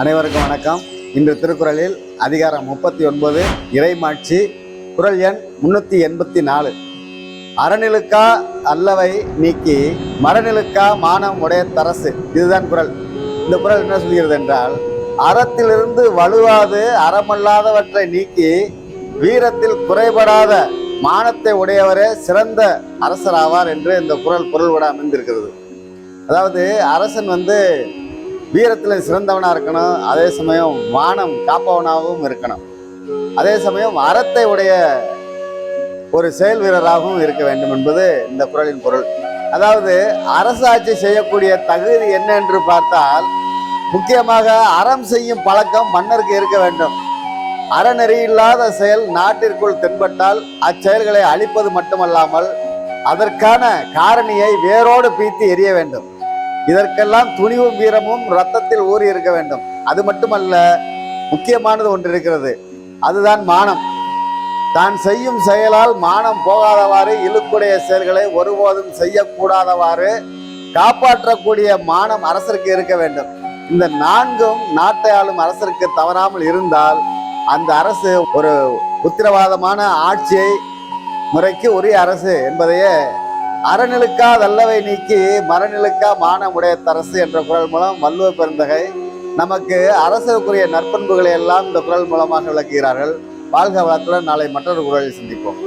அனைவருக்கும் வணக்கம். இன்று திருக்குறளில் அதிகாரம் முப்பத்தி ஒன்பது இறைமாட்சி குறள் எண் முன்னூத்தி எண்பத்தி நாலு. அறநிலுக்கா அல்லவை நீக்கி மரநிலுக்கா மானம் உடைய தரசு. இதுதான் குரல். இந்த குரல் என்ன சொல்கிறது என்றால் அறத்திலிருந்து வலுவாது அறமல்லாதவற்றை நீக்கி வீரத்தில் குறைபடாத மானத்தை உடையவரே சிறந்த அரசராவார் என்று இந்த குரல் குரல் விட அமைந்திருக்கிறது. அதாவது அரசன் வந்து வீரத்தில் சிறந்தவனாக இருக்கணும். அதே சமயம் வானம் காப்பவனாகவும் இருக்கணும். அதே சமயம் அறத்தை உடைய ஒரு செயல் வீரராகவும் இருக்க வேண்டும் என்பது இந்த குரலின் பொருள். அதாவது அரசாட்சி செய்யக்கூடிய தகுதி என்ன என்று பார்த்தால் முக்கியமாக அறம் செய்யும் பழக்கம் மன்னருக்கு இருக்க வேண்டும். அறநெறி இல்லாத செயல் நாட்டிற்குள் தென்பட்டால் அச்செயல்களை அழிப்பது மட்டுமல்லாமல் அதற்கான காரணியை வேரோடு பீத்து எரிய வேண்டும். இதற்கெல்லாம் துணிவும் வீரமும் ரத்தத்தில் ஊறி இருக்க வேண்டும். அது மட்டுமல்ல முக்கியமானது ஒன்று இருக்கிறது. அதுதான் மானம். தான் செய்யும் செயலால் மானம் போகாதவாறு இழுக்குடைய செயல்களை ஒருபோதும் செய்யக்கூடாதவாறு காப்பாற்றக்கூடிய மானம் அரசருக்கு இருக்க வேண்டும். இந்த நான்கும் நாட்டை ஆளும் அரசருக்கு தவறாமல் இருந்தால் அந்த அரசு ஒரு உத்தரவாதமான ஆட்சியை முறைக்கு உரிய அரசு என்பதையே அறநிலுக்கா வல்லவை நீக்கி மரநிலுக்கா மானமுடைய தரசு என்ற குரல் மூலம் வள்ளுவ பெருந்தகை நமக்கு அரசுக்குரிய நற்பண்புகளை எல்லாம் இந்த குரல் மூலமாக விளக்குகிறார்கள். வாழ்க வளத்துடன் நாளை மற்றொரு குரலில் சந்திப்போம்.